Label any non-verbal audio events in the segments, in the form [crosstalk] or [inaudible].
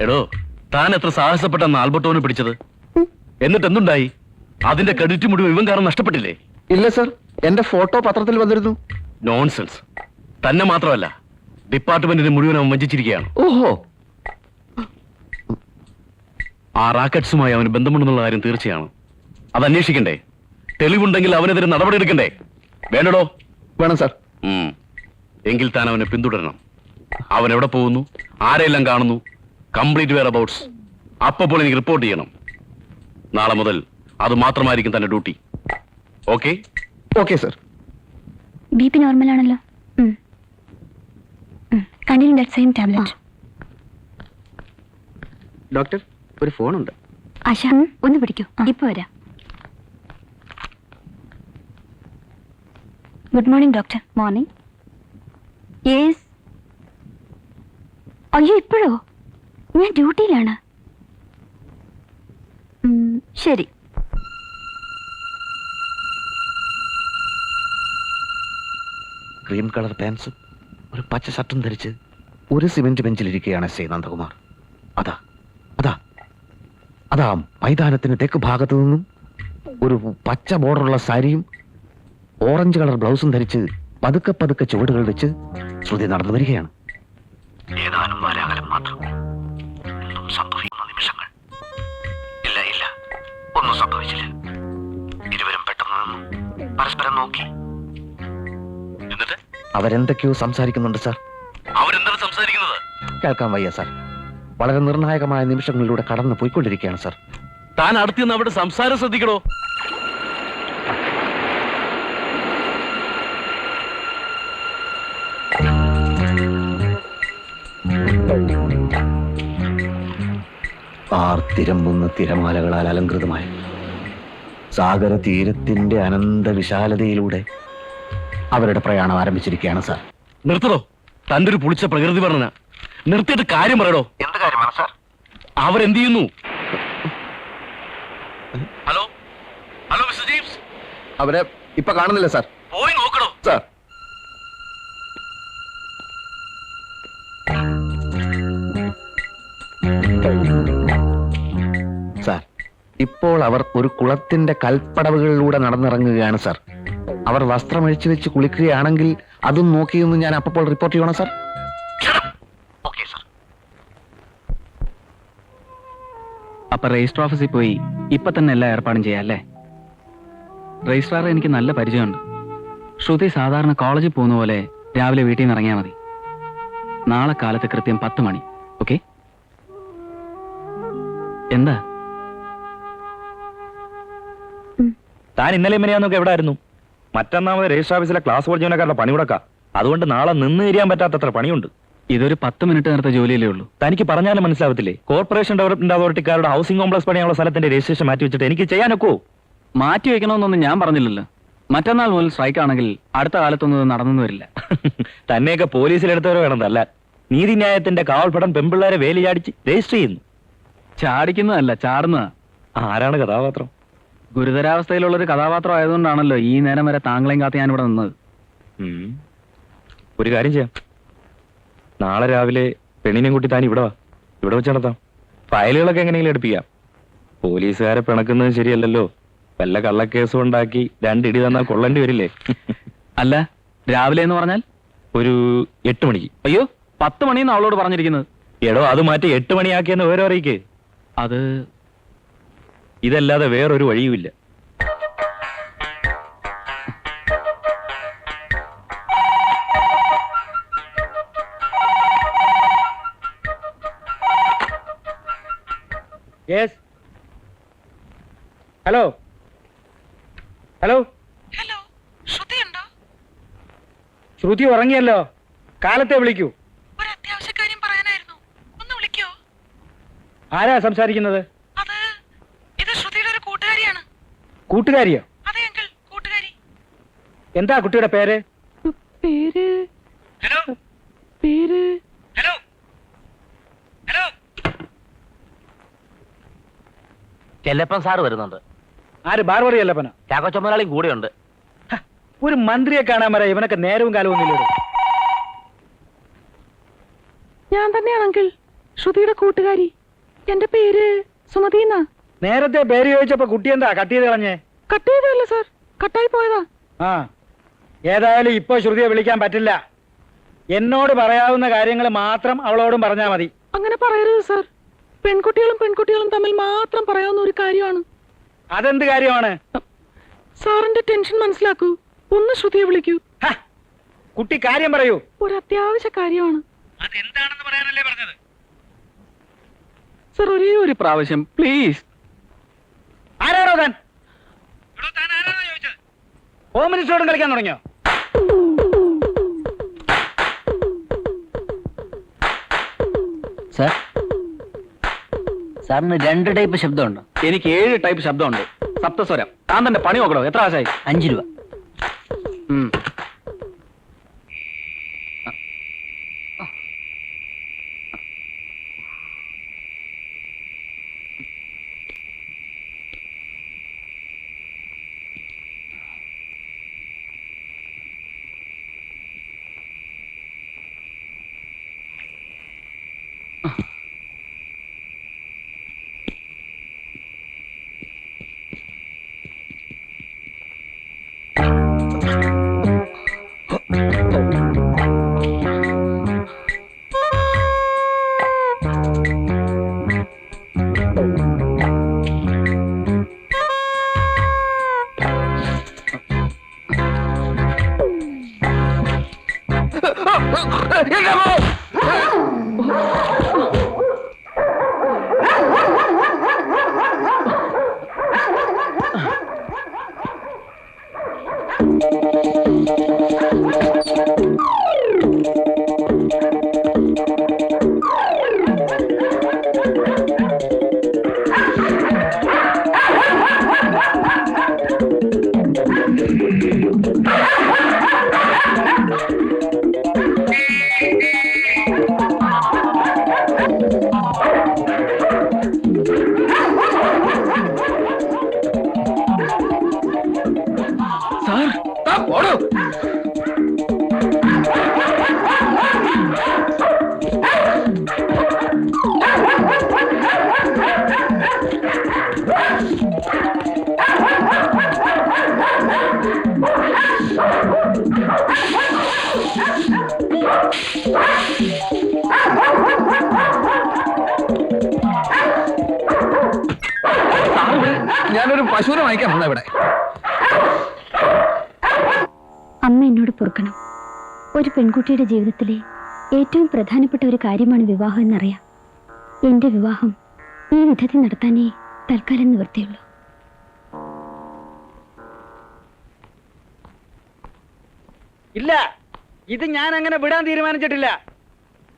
എടോ താൻ എത്ര സാഹസപ്പെട്ടാണ് ആൽബർട്ടോനെ പിടിച്ചത്? എന്നിട്ട് എന്തുണ്ടായി? അതിന്റെ ക്രെഡിറ്റ് മുഴുവൻ ഇവൻ കാരണം നഷ്ടപ്പെട്ടില്ലേ? ഇല്ല സർ എന്റെ ഫോട്ടോ പത്രത്തിൽ വന്നിരുന്നു. നോൺസെൻസ് തന്നെ മാത്രമല്ല ഡിപ്പാർട്ട്മെന്റിന് മുഴുവൻ അവൻ വഞ്ചിച്ചിരിക്കുകയാണ്. ഓഹോ. ആ റാക്കറ്റ്സുമായി അവന് ബന്ധമുണ്ടെന്നുള്ള കാര്യം തീർച്ചയാണ്. അത് അന്വേഷിക്കണ്ടേ? തെളിവുണ്ടെങ്കിൽ അവനെതിരെ നടപടിയെടുക്കണ്ടേ വേണ്ടടോ? വേണം സർ. എങ്കിൽ താൻ അവനെ പിന്തുടരണം. അവൻ എവിടെ പോകുന്നു? ആരെല്ലാം കാണുന്നു? കംപ്ലീറ്റ് വെയർ അബൌട്ട്സ് അപ്പോൾ എനിക്ക് റിപ്പോർട്ട് ചെയ്യണം. നാളെ മുതൽ അത് മാത്രമായിരിക്കും തന്റെ duty. Okay? Okay sir. B P normal ആണല്ലോ continue that same tablet doctor ഒരു ഫോണുണ്ട്. ആശ ഒന്ന് പിടിക്കൂ. ഇപ്പൊ വരാം. Good morning doctor morning yes അയ്യോ ഇപ്പോഴോ? ഞാൻ ഡ്യൂട്ടിയിലാണ്. ശരി. ക്രീം കളർ പാൻസും ഒരു പച്ച ഷർട്ടും ധരിച്ച് ഒരു സിമെന്റ് ബെഞ്ചിലിരിക്കുകയാണ് ശ്രീ നന്ദകുമാർ അതാ അതാ അതാ മൈതാനത്തിന് തെക്ക് ഭാഗത്തു നിന്നും ഒരു പച്ച ബോർഡറുള്ള സാരിയും ഓറഞ്ച് കളർ ബ്ലൗസും ധരിച്ച് പതുക്കെ പതുക്കെ ചുവടുകൾ വെച്ച് ശ്രുതി നടന്നു വരികയാണ്. സംഭവിക്കുന്ന നിമിഷങ്ങൾ ഇല്ല ഇല്ല. ഒന്നും സംഭവിച്ചില്ല. ഇരുവരും പെട്ടെന്ന് നിന്നു. പരസ്പരം നോക്കി. എന്നിട്ട്? അവരെന്തൊക്കെയോ സംസാരിക്കുന്നുണ്ട് സാർ. അവരെന്താണ് സംസാരിക്കുന്നത്? കേൾക്കാൻ വയ്യ സാർ. വളരെ നിർണായകമായ നിമിഷങ്ങളിലൂടെ കടന്നു പോയിക്കൊണ്ടിരിക്കുകയാണ് സാർ. താൻ അടുത്തുനിന്ന് അവിടെ സംസാരം ശ്രദ്ധിക്കണോ? ആർത്തിരമ്പുന്ന തിരമാലകളാൽ അലങ്കൃതമായ സാഗര തീരത്തിന്റെ അനന്ത വിശാലതയിലൂടെ അവരുടെ പ്രയാണം ആരംഭിച്ചിരിക്കുകയാണ് സാർ. നിർത്തടോ. തന്റെ ഒരു പുളിച്ച പ്രകൃതി വർണന. നിർത്തിയിട്ട് കാര്യം പറയടോ. എന്ത് കാര്യമാണ് സാർ? അവരെന്ത് ചെയ്യുന്നു? ഹലോ? Hello mister James? അവരെ ഇപ്പൊ കാണുന്നില്ല സാർ. പോയി നോക്കണോ സാർ സാർ. ഇപ്പോൾ അവർ ഒരു കുളത്തിന്റെ കൽപ്പടവുകളിലൂടെ നടന്നിറങ്ങുകയാണ് സർ. അവർ വസ്ത്രം വസ്ത്രമഴിച്ചു വെച്ച് കുളിക്കുകയാണെങ്കിൽ അതും നോക്കിയെന്ന് ഞാൻ അപ്പോൾ റിപ്പോർട്ട് ചെയ്യണം സാർ. അപ്പൊ രജിസ്റ്റർ ഓഫീസിൽ പോയി ഇപ്പൊ തന്നെ എല്ലാ ഏർപ്പാടും ചെയ്യാം അല്ലേ? രജിസ്ട്രാർ എനിക്ക് നല്ല പരിചയമുണ്ട്. ശ്രുതി സാധാരണ കോളേജിൽ പോകുന്ന പോലെ രാവിലെ വീട്ടിൽ നിന്ന് ഇറങ്ങിയാൽ മതി. നാളെ കാലത്ത് കൃത്യം പത്ത് മണി. ഓക്കെ? എന്താ? താൻ ഇന്നലെ മിനിയാന്നൊക്കെ എവിടെ ആയിരുന്നു മറ്റന്നാമത് രജിസ്റ്റർ ഓഫീസിലെ ക്ലാസ് ഫോർ ജീവനക്കാരുടെ പണി കൊടുക്കാം അതുകൊണ്ട് നാളെ നിന്ന് തിരിയാൻ പറ്റാത്തത്ര പണിയുണ്ട്. ഇതൊരു പത്ത് മിനിറ്റ് നേരത്തെ ജോലിയിലേ ഉള്ളൂ. തനിക്ക് പറഞ്ഞാലും മനസ്സിലാവത്തില്ലേ? കോർപ്പറേഷൻ ഡെവലപ്മെന്റ് അതോറിറ്റിക്കാരുടെ ഹൗസിംഗ് കോംപ്ലക്സ് പണിയുള്ള സ്ഥലത്തിന്റെ രജിസ്ട്രേഷൻ മാറ്റി വെച്ചിട്ട് എനിക്ക് ചെയ്യാനൊക്കോ? മാറ്റി വെക്കണമെന്നൊന്നും ഞാൻ പറഞ്ഞില്ലല്ലോ. മറ്റന്നാൾ മുതൽ സ്ട്രൈക്ക് ആണെങ്കിൽ അടുത്ത കാലത്തൊന്നും നടന്നു വരില്ല. [laughs] തന്നെയൊക്കെ പോലീസിലെടുത്തവരെ വേണം തല്ല നീതിന്യായത്തിന്റെ കാവൽപടൻ പെമ്പിള്ളേരെ വേലി ചാടിച്ച് രജിസ്റ്റർ ചെയ്യുന്നു. ചാടിക്കുന്നതല്ല ചാടുന്നതാ. ആരാണ് കഥാപാത്രം? ഗുരുതരാവസ്ഥയിലുള്ള ഒരു കഥാപാത്രം ആയതുകൊണ്ടാണല്ലോ ഈ നേരം വരെ താങ്കളെയും കാത്ത് ഞാനിവിടെ നിന്നത്. ഉം. ഒരു കാര്യം ചെയ്യാം. നാളെ രാവിലെ പെണ്ണിനെയും കൂട്ടി താൻ ഇവിടെ വാ. ഇവിടെ വെച്ച് നടത്താം. ഫയലുകളൊക്കെ എങ്ങനെയെങ്കിലും എടുപ്പിക്കാം. പോലീസുകാരെ പിണക്കുന്നത് ശരിയല്ലല്ലോ. വല്ല കള്ളക്കേസും ഉണ്ടാക്കി രണ്ടിടി തന്നാൽ കൊള്ളേണ്ടി വരില്ലേ? അല്ല രാവിലെ എന്ന് പറഞ്ഞാൽ? ഒരു എട്ട് മണിക്ക്. അയ്യോ പത്ത് മണിന്ന് അവളോട് പറഞ്ഞിരിക്കുന്നത്. എടോ അത് മാറ്റി എട്ട് മണിയാക്കിയെന്ന് വേറെ അറിയിക്കേ. അത് ഇതല്ലാതെ വേറൊരു വഴിയുമില്ല. യെസ് ഹലോ ഹലോ ഹലോ ശ്രുതിയുണ്ടോ ശ്രുതി ഉറങ്ങിയല്ലോ. കാലത്തെ വിളിക്കൂ. ഒരു അത്യാവശ്യ കാര്യം പറയാനായിരുന്നു. ഒന്ന് വിളിക്കോ. ആരാ സംസാരിക്കുന്നത് അത് ഇത് ശ്രുതിയുടെ ഒരു കൂട്ടുകാരിയാണ് കൂട്ടുകാരിയോ? അതെ അങ്കിൾ കൂട്ടുകാരി. എന്താ കുട്ടിയുടെ പേര്? പേര് ഹലോ. പേര് ഹലോ. ഹലോ. ചെല്ലപ്പൻ സാറ് വരുന്നുണ്ട്. ആര്? ബാർബറി ചെല്ലപ്പനോ? ചാക്കോ ചുമലാളിയും കൂടെയുണ്ട് ഒരു മന്ത്രിയെ കാണാൻ വരാ ഇവനൊക്കെ നേരവും കാലവും ഒന്നുമില്ലല്ലോ ഞാൻ തന്നെയാണ് അങ്കിൾ ശ്രുതിയുടെ കൂട്ടുകാരി. എന്റെ പേര് സുമതി എന്നാ. നേരത്തെ പേര് ചോദിച്ചപ്പോ കുട്ടി എന്താ? കട്ട് ചെയ്ത് കളഞ്ഞേ. Cut ചെയ്തല്ല sir? കട്ടായി പോയതാ. ആ. ഏതായാലും ഇപ്പൊ ശ്രുതിയെ വിളിക്കാൻ പറ്റില്ല. എന്നോട് പറയാവുന്ന കാര്യങ്ങൾ മാത്രം അവളോടും പറഞ്ഞാ മതി. അങ്ങനെ പറയരുത് സാർ. പെൺകുട്ടികളും പെൺകുട്ടികളും തമ്മിൽ മാത്രം പറയാവുന്ന ഒരു കാര്യമാണ്. അതെന്ത് കാര്യമാണ്? സാറിന്റെ ടെൻഷൻ മനസ്സിലാക്കൂ. ഒന്ന് ശ്രുതിയെ വിളിക്കൂ. ഹ, കുട്ടി കാര്യം പറയൂ. ഒരു അത്യാവശ്യ കാര്യമാണ്. അതെന്താണെന്ന് പറയാനല്ലേ പറഞ്ഞത്? സർ ഒരേ ഒരു പ്രാവശ്യം പ്ലീസ് ആരാണോ താൻ ഹോം മിനിസ്റ്ററോടും കളിക്കാൻ തുടങ്ങിയോ? സാർ സാറിന് രണ്ട് ടൈപ്പ് ശബ്ദമുണ്ട്. എനിക്ക് ഏഴ് ടൈപ്പ് ശബ്ദമുണ്ട്. സപ്തസ്വരം. താൻ തന്നെ പണി നോക്കണോ? എത്ര ആശായി? അഞ്ചു രൂപ. [laughs] ഉം. ഞാനൊരു പശുവിനെ വാങ്ങിക്കാൻ വന്ന ഇവിടെ. അമ്മ എന്നോട് പൊറുക്കണം. ഒരു പെൺകുട്ടിയുടെ ജീവിതത്തിലെ ഏറ്റവും പ്രധാനപ്പെട്ട ഒരു കാര്യമാണ് വിവാഹം എന്നറിയാം. എന്റെ വിവാഹം ഈ വിധത്തിൽ നടത്താനേ തൽക്കാലം നിവൃത്തിയുള്ളൂ. ഇല്ല. ഇത് ഞാൻ അങ്ങനെ വിടാൻ തീരുമാനിച്ചിട്ടില്ല.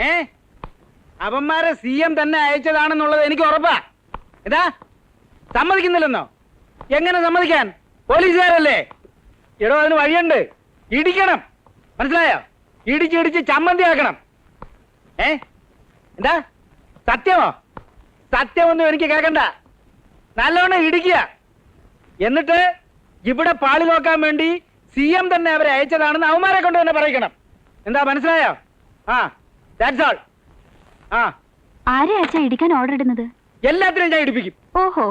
ഏ? അവന്മാരെ സി എം തന്നെ അയച്ചതാണെന്നുള്ളത് എനിക്ക് ഉറപ്പാ. എന്താ സമ്മതിക്കുന്നില്ലെന്നോ? എങ്ങനെ സമ്മതിക്കാൻ? പോലീസുകാരല്ലേ? എടോ അതിന് വഴിയുണ്ട്. ഇടിക്കണം. മനസ്സിലായോ? ഇടിച്ച് ഇടിച്ച് ചമ്മന്തിയാക്കണം ഏ? എന്താ? സത്യമോ? സത്യമൊന്നും എനിക്ക് കേൾക്കണ്ട നല്ലോണം ഇടിക്കുക. എന്നിട്ട് ഇവിടെ പാളി നോക്കാൻ വേണ്ടി സി എം തന്നെ അവരെ അയച്ചതാണെന്ന് അവന്മാരെ കൊണ്ട് തന്നെ പറയിക്കണം. എന്താ മനസ്സിലായോ? ആ ദാറ്റ്സ് ഓൾ ആ. ആരെയാച്ചാ ഇടിക്കാൻ ഓർഡർ ഇടുന്നത്? എല്ലാത്തിനും ഞാൻ ഇടിപ്പിക്കും. ഓഹോ.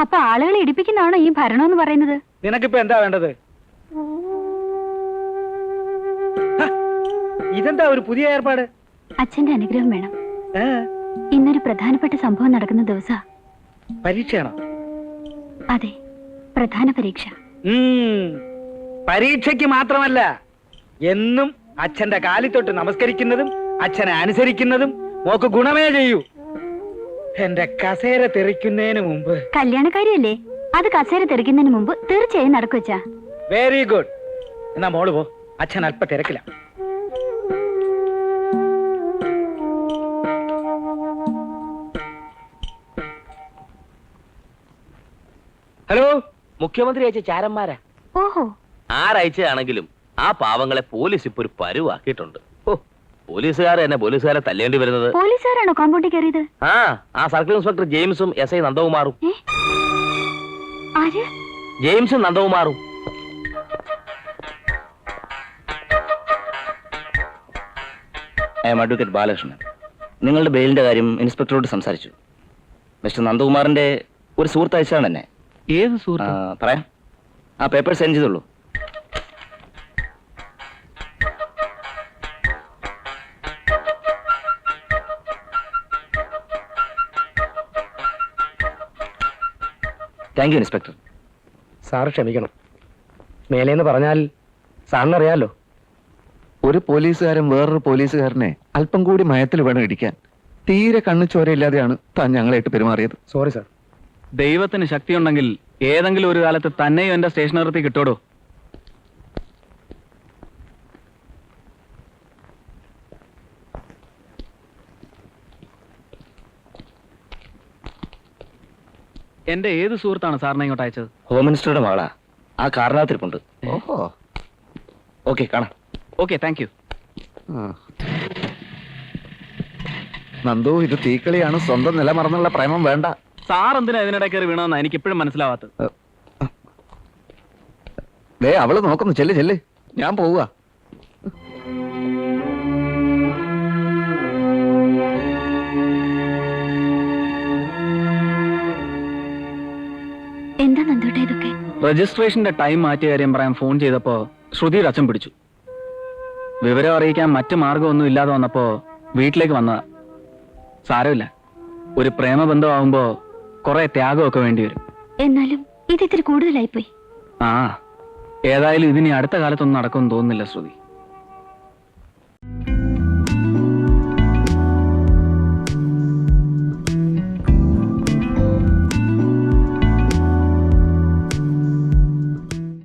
അപ്പൊ ആളുകളെ ഇടിപ്പിക്കുന്നതാണോ ഈ ഭരണം എന്ന് പറയുന്നത്? നിനക്കിപ്പോ എന്താ വേണ്ടത്? ഇതെന്താ ഒരു പുതിയ ഏർപ്പാട്? അച്ഛന്റെ അനുഗ്രഹം വേണം. ഇന്നൊരു പ്രധാനപ്പെട്ട സംഭവം നടക്കുന്ന ദിവസ. പരീക്ഷയാണോ അതെ പ്രധാന പരീക്ഷ. പരീക്ഷയ്ക്ക് മാത്രമല്ല എന്നും അച്ഛന്റെ കാലിത്തൊട്ട് നമസ്കരിക്കുന്നതും അച്ഛനെ അനുസരിക്കുന്നതും മോക്ക് ഗുണമേ ചെയ്യൂ. എന്റെ കസേര തെറിക്കുന്നതിന് മുമ്പ്. കല്യാണക്കാരിയല്ലേ? അത് കസേര തെറിക്കുന്നതിന് മുമ്പ് തീർച്ചയായും നടക്കുവച്ചാ വെരി ഗുഡ് എന്നാ മോൾ പോ. അച്ഛൻ അല്പ തിരക്കില്ല ഹലോ മുഖ്യമന്ത്രി അയച്ച ചാരന്മാരാ? ഓഹോ. ആരയച്ചതാണെങ്കിലും ആ പാവങ്ങളെ പോലീസ് ഇപ്പൊ ഒരു പരുവാക്കിയിട്ടുണ്ട്. പോലീസുകാർ തന്നെ പോലീസുകാരെ തല്ലേണ്ടി വരുന്നത്? പോലീസുകാരാണോ കോമ്പൗണ്ടിൽ കയറിയത്? ആ ആ സർക്കിൾ ഇൻസ്പെക്ടർ ജെയിംസും എസ് ഐ നന്ദകുമാറും. ജെയിംസും നന്ദകുമാറും. I M advocate Balakrishnan. നിങ്ങളുടെ ബെയിലിന്റെ കാര്യം ഇൻസ്പെക്ടറോട് സംസാരിച്ചു. മിസ്റ്റർ നന്ദകുമാറിന്റെ ഒരു സുഹൃത്ത് അയച്ചാണ് എന്നെ. ഏത് സുഹൃത്ത്? പറയാം. ആ പേപ്പർ സെൻഡ് ചെയ്തോളൂ. താങ്ക് യു ഇൻസ്പെക്ടർ സാർ ക്ഷമിക്കണം. മേലേന്ന് പറഞ്ഞാൽ സാറിനറിയാലോ? ഒരു പോലീസുകാരൻ വേറൊരു പോലീസുകാരനെ അല്പം കൂടി മയത്തിൽ വേണം ഇടിക്കാൻ. തീരെ കണ്ണു ചോരയില്ലാതെയാണ് താൻ ഞങ്ങളായിട്ട് പെരുമാറിയത്. സോറി സാർ ദൈവത്തിന് ശക്തിയുണ്ടെങ്കിൽ ഏതെങ്കിലും ഒരു കാലത്ത് തന്നെയും എന്റെ സ്റ്റേഷനകത്തേക്ക് കിട്ടോടോ? എന്റെ ഏത് സുഹൃത്താണ് സാറിനെ ഇങ്ങോട്ട് അയച്ചത്? ഹോം മിനിസ്റ്ററുടെ മകളാ. ആ കാരണത്തിരിപ്പുണ്ട് ഓഹോ. ഓക്കെ കാണാം. Okay thank you. നന്ദു ഇത് തീക്കളിയാണ്. സ്വന്തം നില മറന്നുള്ള പ്രേമം വേണ്ട. സാർ എന്തിനാ ഇതിനിടെ കയറി വീണമെന്നാ എനിക്ക് ഇപ്പോഴും മനസ്സിലാവാത്തത് ദേ അവൾ നോക്കുന്നു. ചെല്ല് ചെല്ല്. ഞാൻ പോവുക. രജിസ്ട്രേഷന്റെ ടൈം മാറ്റിയ കാര്യം പറയാൻ ഫോൺ ചെയ്തപ്പോ ശ്രുതി അച്ഛൻ പിടിച്ചു. വിവരം അറിയിക്കാൻ മറ്റു മാർഗമൊന്നും ഇല്ലാതെ വന്നപ്പോ വീട്ടിലേക്ക് വന്നതാ സാരമില്ല. ഒരു പ്രേമബന്ധമാവുമ്പോ കുറെ ത്യാഗമൊക്കെ വേണ്ടി വരും. എന്നാലും ഇത് ഇത്തിരി കൂടുതലായിപ്പോയി. ആ ഏതായാലും ഇതിനി അടുത്ത കാലത്തൊന്നും നടക്കുമെന്ന് തോന്നുന്നില്ല ശ്രുതി.